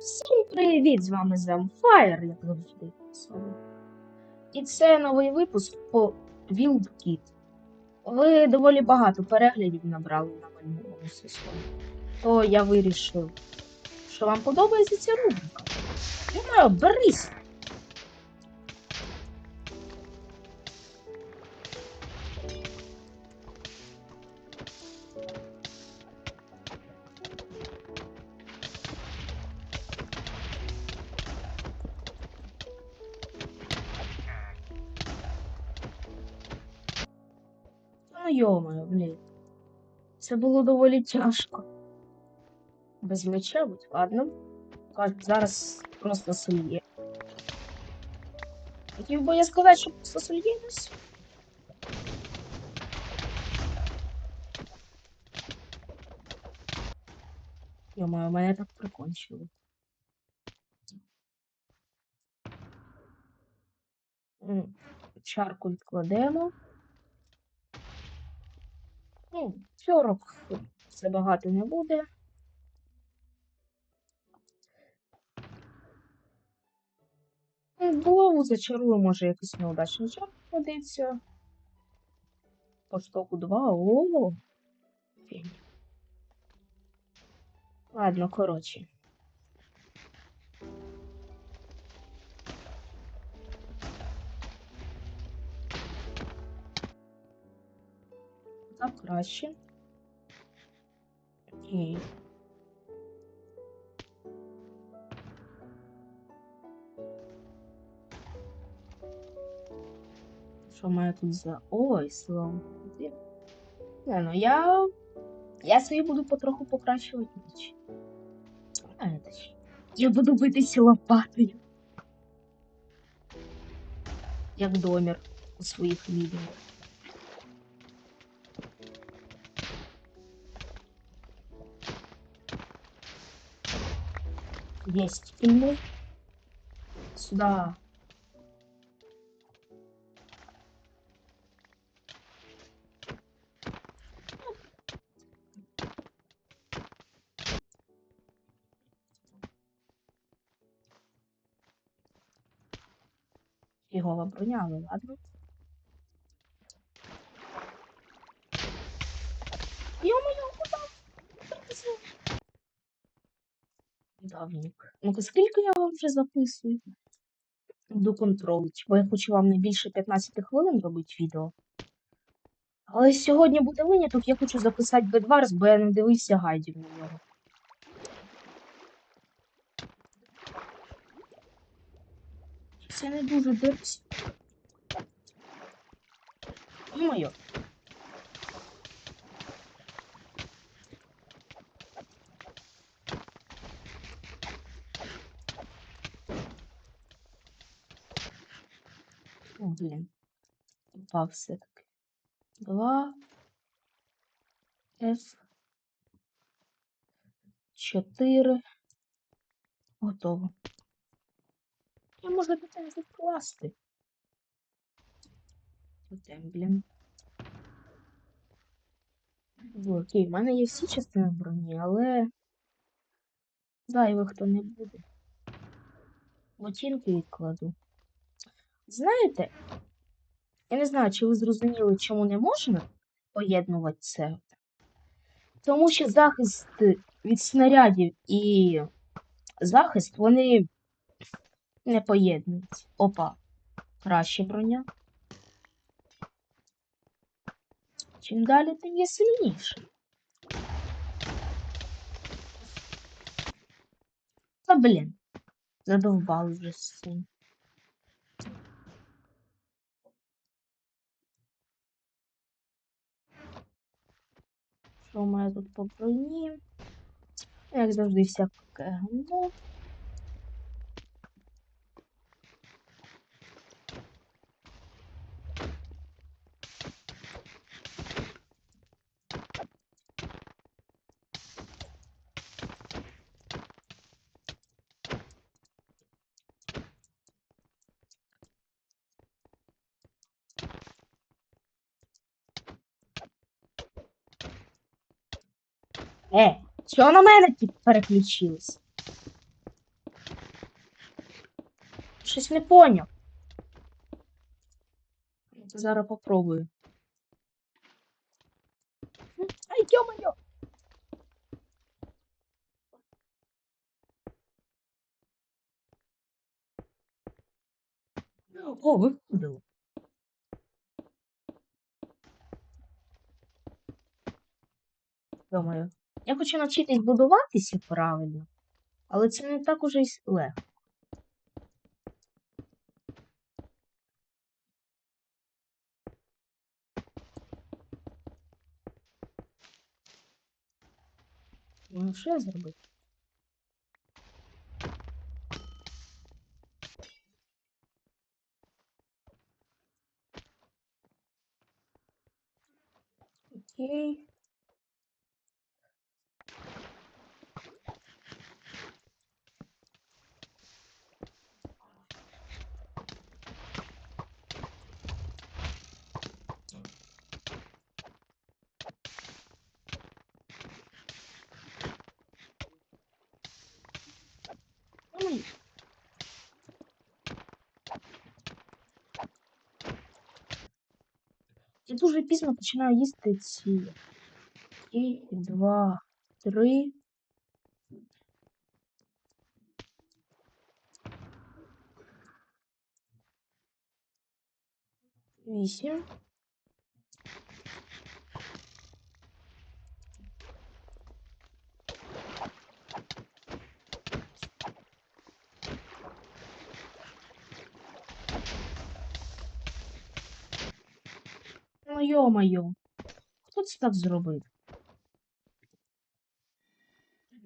Всім привіт! З вами Замфайр, як завжди. І це новий випуск по Wild Kid. Ви доволі багато переглядів набрали на минулому сезоні. То я вирішив, що вам подобається ця рубрика. Думаю, берись! Йомаю, блін. Це було доволі тяжко. Без меча, будь ладно. Зараз просто сольє. Хотів би я сказати, що просто сольємось. Йомаю, мене так прикончили. Чарку відкладемо. Ну, 40 це багато не буде. Голову Булаву зачарую, може якийсь неудачний чар ходиться. По штоку 2. Ого. Фігня. Ладно, коротше. Так краще. Окей. Що має тут за. Ой, слово. Не, ну я. Я собі буду потроху покращувати ж. Я буду битися лопатою. Як домір у своїх відео. Есть фильмы. Сюда. Фігова броня, але ладно. Давнік. Ну-ка, скільки я вам вже записую? Буду контролити, бо я хочу вам не більше 15 хвилин робити відео. Але сьогодні буде виняток, я хочу записати Бедварс, бо я не дивився гайдів на нього. Це не дуже дивлюсь. Моє. Блін. Упав все-таки. Два. F. Чотири. Готово. Я можу тебе відкласти. Тотем, блін. Ну, Окей, в мене є всі частини броні, але зайвих то не буде. Ботинки відкладу. Знаєте, я не знаю, чи ви зрозуміли, чому не можна поєднувати це. Тому що захист від снарядів і захист, вони не поєднуються. Опа, краще броня. Чим далі, тим є сильніше. Та блін, задовбали вже з цим. Що має тут по броні? Як завжди, всяке гамно. Е, що на мене тут переключилось? Щось не поняв. Зараз попробую. М, Ай, ё-моё! О, виходило. Ё-моё. Я хочу навчитись будуватися правильно, але це не так уже й легко. Ну, що я зробив? Окей. Я дуже пізно починаю їсти ці. І два, три. Вісім. Йо-моє. Хто це так зробив?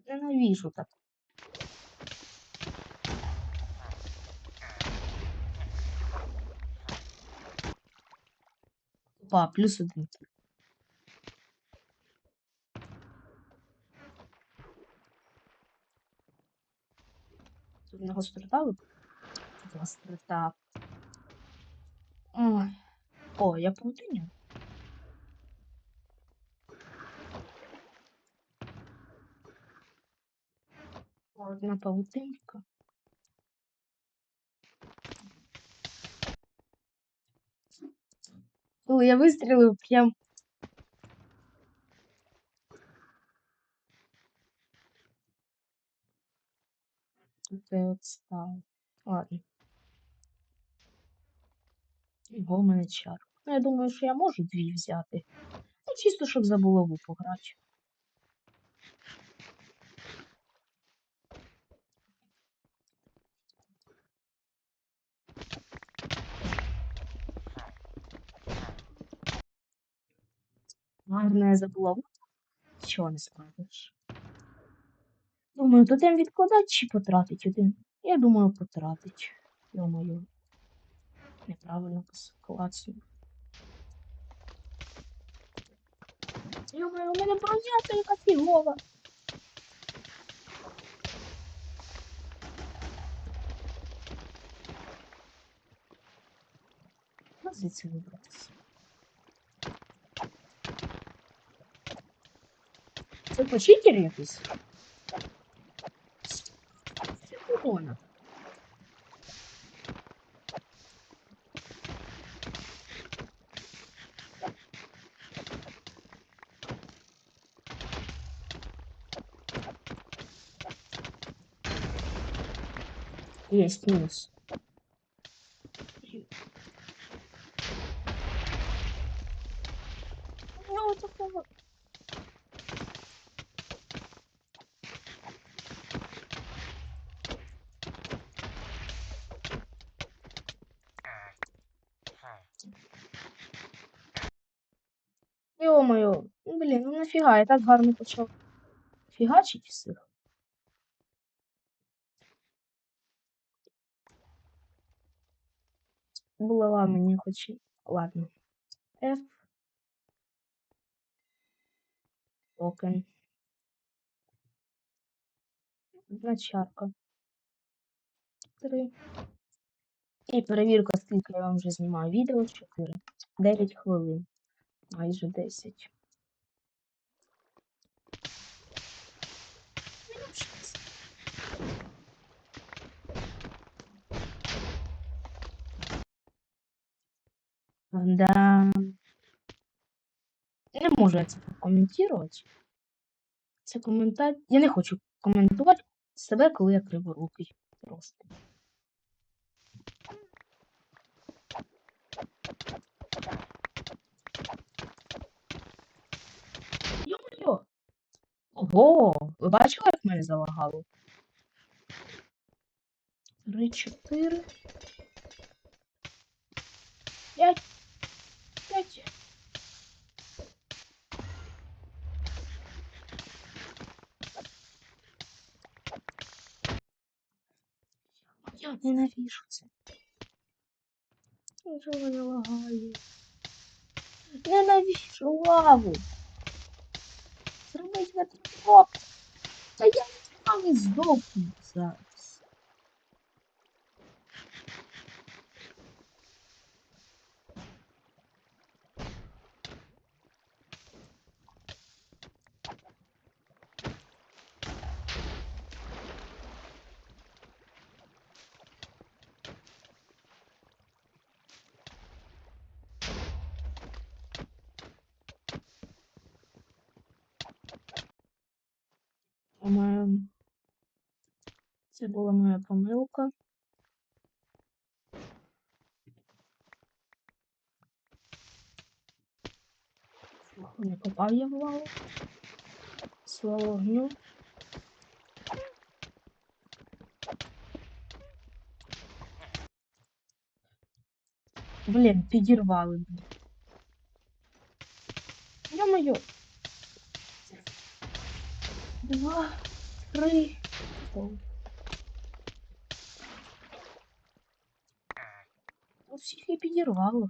Ненавижу так. Опа, плюс один. Тут на вип- Тут. Ой. О, я паутиня. Одна паутинка. Коли я вистрілив прям. Тут я от став. Ладно. Його в чар. Ну, я думаю, що я можу дві взяти. Ну, чисто, щоб за булаву пограти. Гарно я за. Чого не скажеш? Думаю, тотем відкладати чи потратить один? Я думаю, потратить. Йо-моє. Неправильно клацну. Йо-моє, у мене броня та яка фігова. Звідси вибратися? Це почитер якийсь? Це прикольно. Есть минус. Ну, такого. Ё-моё, ну блін, ну нафіга, я так гарно почав фігачить всіх. Булава мені хоч. Ладно. F. Токен. Одна чарка. Три. І перевірка, скільки я вам вже знімаю відео. 4. 9 хвилин майже 10. Да. Не можу я це прокоментувати. Це коментар. Я не хочу коментувати себе, коли я криворукий. Просто. Ого! Ви бачили, як мене залагало? Три, чотири. П'ять. П'ять. Я ненавижу це. Чого мене лагає? Лаву. Зробить ватерфоп. Та я не здохну зараз. Це була моя помилка. Не попав я в лаву. Слава огню. Блін, підірвали мене. Ё-моё. Два, три. О. Ну, всіх і підірвало.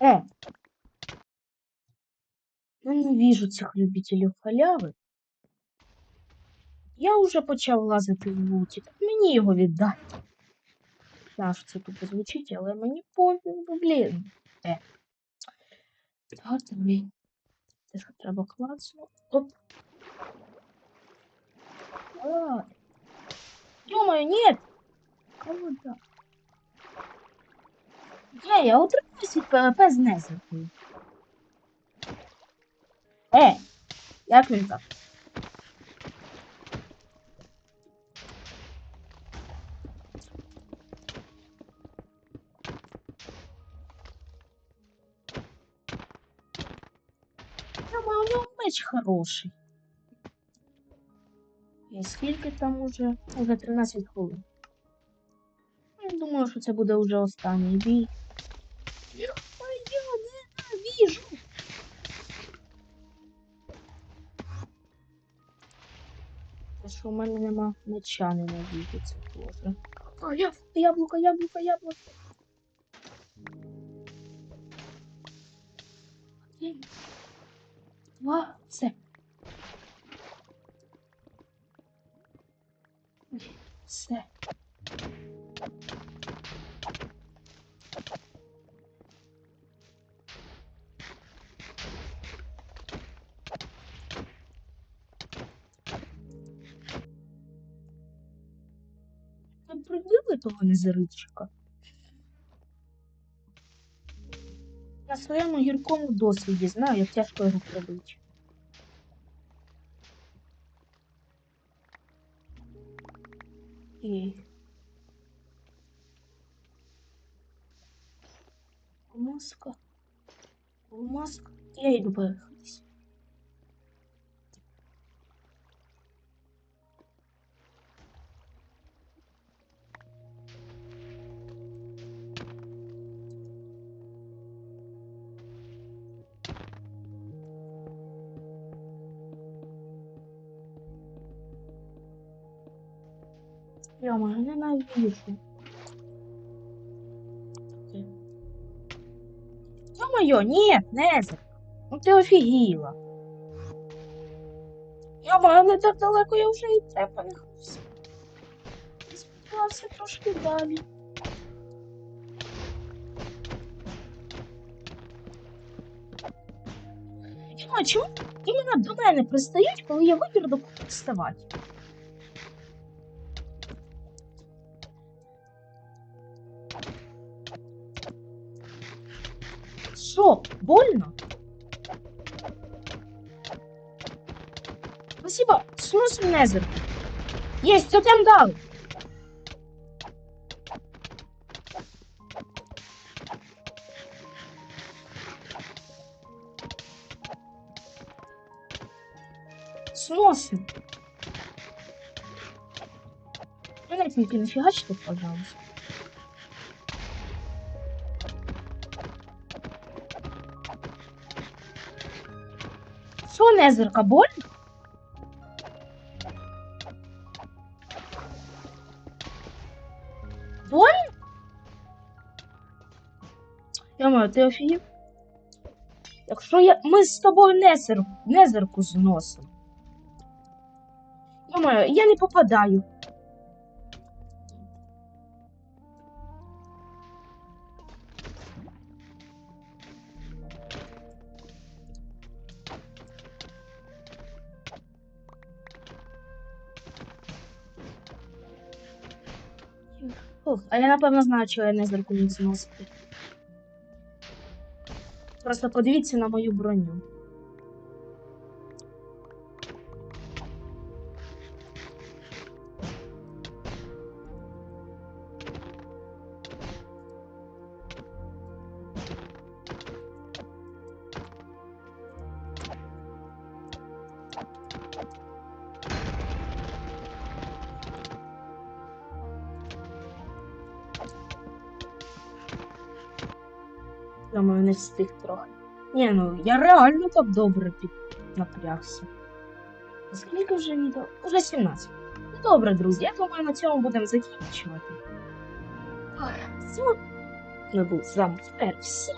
О! Ненавижу цих любителів халяви. Я вже почав лазити в луті. Так мені його віддати. Що це тупо звучить, але мені пофіг, ну, блін. Е. Так, тобі. Треба клацнути. Оп. А. Ё-моё, нет! Кого так? Е, я від ПВП з незеркою. Е, як він так? Думаю, меч хороший. І скільки там уже? Уже 13 хвилин. Я думаю, що це буде вже останній бій. Що в мене нема меча ненавижу, це теж. А, я, яблуко, яблуко, яблуко. Два. Все. Прибили того незаритчика? На своєму гіркому досвіді знаю, як тяжко його пробити. І... Маска. Маска. Я йду поїхатись. Я маю ненавижу. Ё-моё, ні, Незер, ну ти офігіла. Йома, не так далеко я вже і це понахався. І сподівався трошки далі. Йома, чому іменно до мене пристають, коли я вибір до кого приставати? Что, больно? Спасибо, снус Незер. Есть, я тем дал. Сносим. Давайте не нафигачьте, пожалуйста. Незерка, боль. Боль? Я маю, ти офігів? Якщо я... ми з тобою незер... незерку зносимо. Маю, я не попадаю. Ух, а я напевно знаю, чого я не не зносити. Просто подивіться на мою броню. Я маю не встиг трохи. Ні, ну я реально так добре під... напрягся. Скільки вже відео? Уже 17. Ну добре, друзі, я думаю, на цьому будемо закінчувати. Ой, З вами був з вами тепер всім